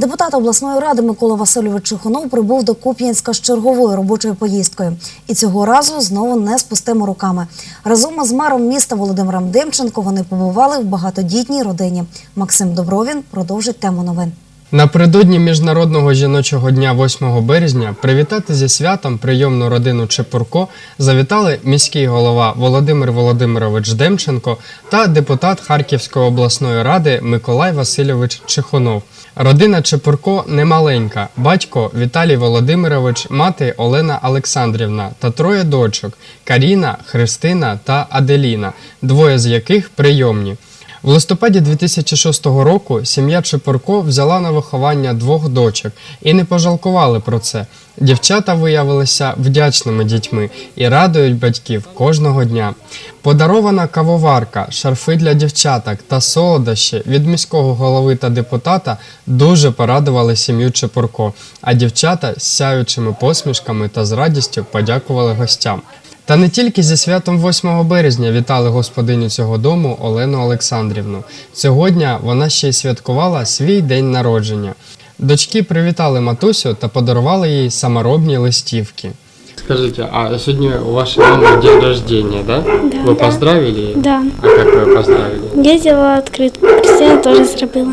Депутат обласної ради Микола Васильович Чехунов прибув до Куп'янська з черговою робочою поїздкою. І цього разу знову не з пустими руками. Разом із мером міста Володимиром Демченко вони побували в багатодітній родині. Максим Добровін продовжить тему новин. Напередодні Міжнародного жіночого дня 8 березня привітати зі святом прийомну родину Чепурко завітали міський голова Володимир Володимирович Демченко та депутат Харківської обласної ради Миколай Васильович Чехонов. Родина Чепурко немаленька. Батько Віталій Володимирович, мати Олена Олександрівна та троє дочок Каріна, Христина та Аделіна, двоє з яких прийомні. В листопаді 2006 року сім'я Чепурко взяла на виховання двох дочок і не пожалкували про це. Дівчата виявилися вдячними дітьми і радують батьків кожного дня. Подарована кавоварка, шарфи для дівчаток та солодощі від міського голови та депутата дуже порадували сім'ю Чепурко, а дівчата з сяючими посмішками та з радістю подякували гостям. Та не тільки зі святом 8 березня вітали господиню цього дому Олену Олександрівну. Сьогодні вона ще й святкувала свій день народження. Дочки привітали матусю та подарували їй саморобні листівки. Скажите, а сьогодні у вашей мамы день рождения, да? Да. Вы поздравили ее? Да. А как вы поздравили? Я зробила відкритку. Кристина теж зробила.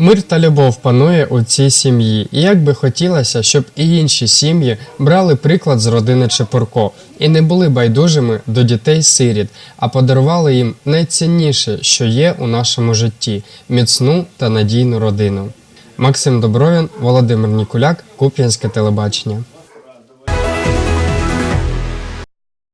Мир та любов панує у цій сім'ї, і як би хотілося, щоб і інші сім'ї брали приклад з родини Чепурко і не були байдужими до дітей-сиріт, а подарували їм найцінніше, що є у нашому житті міцну та надійну родину. Максим Добровін, Володимир Нікуляк, Куп'янське телебачення.